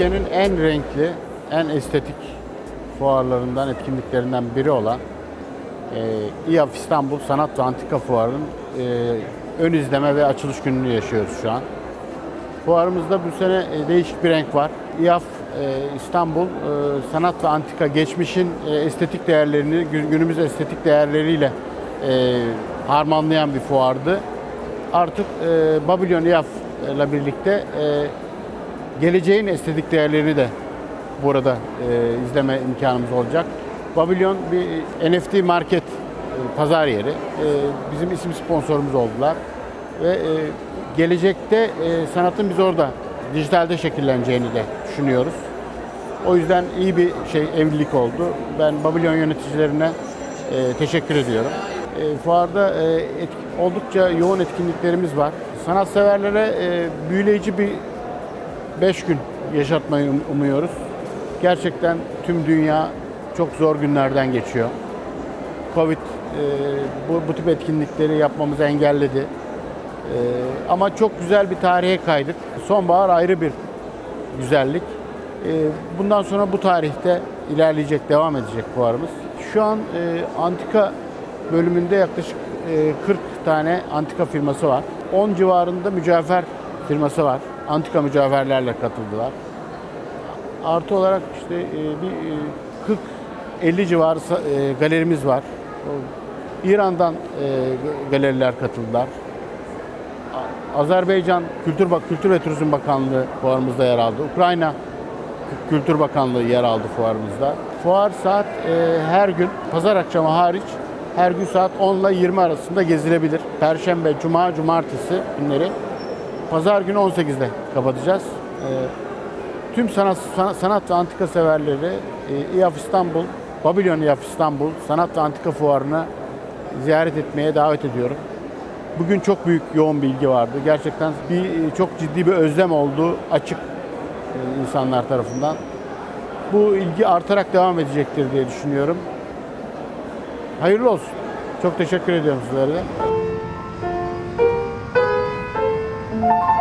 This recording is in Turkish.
en renkli, en estetik fuarlarından, etkinliklerinden biri olan e, İAF İstanbul Sanat ve Antika Fuarı'nın e, ön izleme ve açılış gününü yaşıyoruz şu an. Fuarımızda bu sene e, değişik bir renk var. İAF e, İstanbul e, Sanat ve Antika geçmişin e, estetik değerlerini gü- günümüz estetik değerleriyle e, harmanlayan bir fuardı. Artık e, Babylon İAF ile birlikte e, geleceğin estetik değerlerini de burada e, izleme imkanımız olacak. Babylon bir NFT market e, pazar yeri. E, bizim isim sponsorumuz oldular ve e, gelecekte e, sanatın biz orada dijitalde şekilleneceğini de düşünüyoruz. O yüzden iyi bir şey evlilik oldu. Ben Babylon yöneticilerine e, teşekkür ediyorum. E, fuarda e, etki- oldukça yoğun etkinliklerimiz var. Sanatseverlere e, büyüleyici bir 5 gün yaşatmayı um- umuyoruz. Gerçekten tüm dünya çok zor günlerden geçiyor. Covid e, bu, bu tip etkinlikleri yapmamızı engelledi. E, ama çok güzel bir tarihe kaydık. Sonbahar ayrı bir güzellik. E, bundan sonra bu tarihte ilerleyecek, devam edecek fuarımız. Şu an e, antika bölümünde yaklaşık e, 40 tane antika firması var. 10 civarında mücevher firması var. Antika mücevherlerle katıldılar. Artı olarak işte e, bir e, 40-50 civarı sa- e, galerimiz var. İran'dan e, galeriler katıldılar. Azerbaycan Kültür Kültür ve Turizm Bakanlığı fuarımızda yer aldı. Ukrayna Kü- Kültür Bakanlığı yer aldı fuarımızda. Fuar saat e, her gün pazar akşamı hariç her gün saat 10 ile 20 arasında gezilebilir. Perşembe, cuma, cumartesi günleri. Pazar günü 18'de kapatacağız. E, tüm sanat, sanat, ve antika severleri e, İAF İstanbul, Babylon İAF İstanbul Sanat ve Antika Fuarı'na ziyaret etmeye davet ediyorum. Bugün çok büyük yoğun bilgi vardı. Gerçekten bir e, çok ciddi bir özlem oldu açık e, insanlar tarafından. Bu ilgi artarak devam edecektir diye düşünüyorum. Hayırlı olsun. Çok teşekkür ediyorum sizlere de. Thank you.